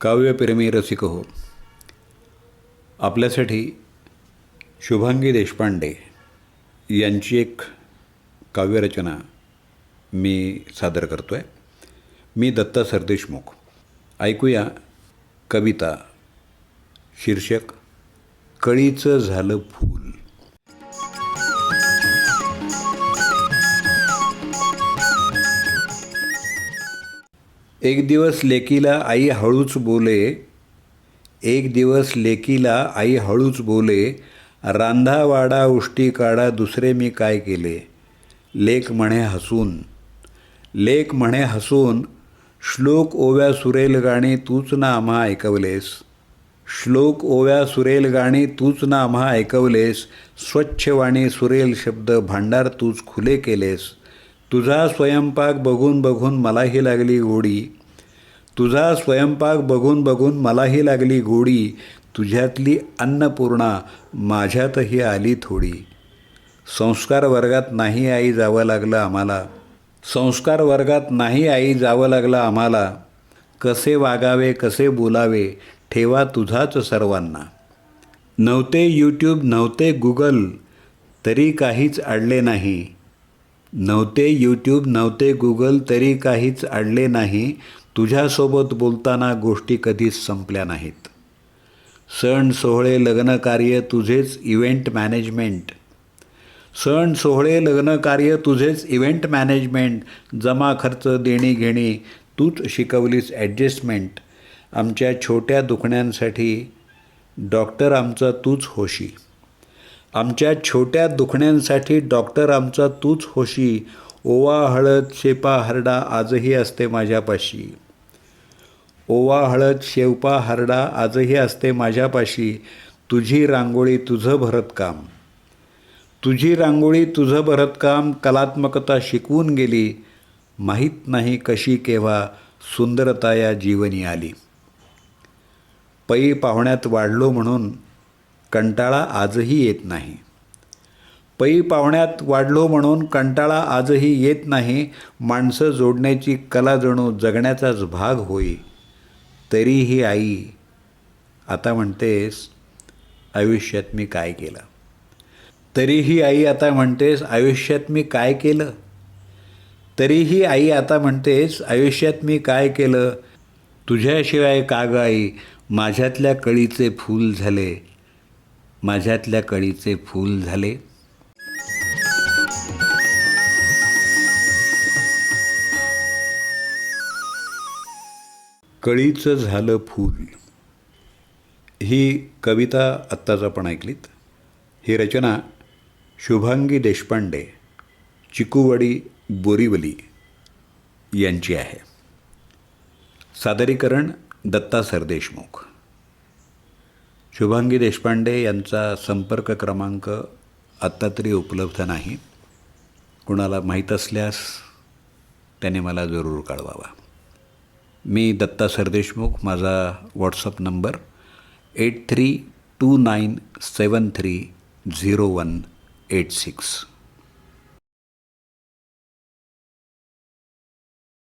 काव्यप्रेमी रसिक हो. आपल्यासाठी शुभांगी देशपांडे यांची एक काव्यरचना मी सादर करतो आहे मी दत्ता सरदेशमुख. ऐकूया कविता शीर्षक कळीचं झालं फूल. एक दिवस लेकीला आई हळूच बोले एक दिवस लेकीला आई हळूच बोले रांधा वाडा उष्टी काढा दुसरे मी काय केले? लेख म्हणे हसून. लेख म्हणे हसून श्लोक ओव्या सुरेल गाणी तूच ना आम्हा ऐकवलेस. श्लोक ओव्या सुरेल गाणी तूच ना आम्हा ऐकवलेस. स्वच्छ वाणी सुरेल शब्द भांडार तूच खुले केलेस. तुझा स्वयंपाक बघून बघून मलाही लागली गोडी. तुझा स्वयंपाक बघून बघून मलाही लागली गोडी. तुझ्यातली अन्नपूर्णा माझ्यातही आली थोडी. संस्कार वर्गात नाही आई जावं लागलं आम्हाला. संस्कार वर्गात नाही आई जावं लागलं आम्हाला. कसे वागावे कसे बोलावे ठेवा तुझाच सर्वांना. नव्हते यूट्यूब नव्हते गुगल तरी काहीच अडले नाही. नव्हते यूट्यूब नव्हते गुगल तरी काहीच अडले नाही. तुझ्यासोबत बोलताना गोष्टी कधीच संपल्या नाहीत. सण सोहळे लग्नकार्य तुझेच इव्हेंट मॅनेजमेंट सण सोहळे लग्नकार्य तुझेच इव्हेंट मॅनेजमेंट जमा खर्च देणी घेणी तूच शिकवलीस ॲडजस्टमेंट आमच्या छोट्या दुखण्यांसाठी डॉक्टर आमचा तूच होशी. आमच्या छोट्या दुखण्यांसाठी डॉक्टर आमचा तूच होशी. ओवा हळद शेपा हरडा आजही असते माझ्यापाशी. ओवा हळद शेवपा हरडा आजही असते माझ्यापाशी. तुझी रांगोळी तुझं भरतकाम तुझी रांगोळी तुझं भरतकाम कलात्मकता शिकवून गेली. माहीत नाही कशी केव्हा सुंदरता या जीवनी आली. पै पाहुण्यात वाढलो म्हणून कंटाळा आजही येत नाही. पै पाहुण्यात वाढलो म्हणून कंटाळा आजही येत नाही माणसं जोडण्याची कला जणू जगण्याचाच भाग होई. तरीही आई आता म्हणतेस आयुष्यात मी काय केलं? तरीही आई आता म्हणतेस आयुष्यात मी काय केलं? तरीही आई आता म्हणतेस आयुष्यात मी काय केलं? तुझ्याशिवाय का आई माझ्यातल्या कळीचे फूल झाले माझ्यातल्या कळीचे फूल झाले. कळीचं झालं फूल. ही कविता आत्ताच आपण ऐकलीत. ही रचना शुभांगी देशपांडे चिकूवडी बोरीवली यांची आहे. सादरीकरण दत्ता सरदेशमुख. शुभांगी देशपांडे यांचा संपर्क क्रमांक आत्ता तरी उपलब्ध नाही. कुणाला माहीत असल्यास त्याने मला जरूर कळवावा. मी दत्ता सरदेशमुख माझा WhatsApp number eight three two nine seven three zero one eight six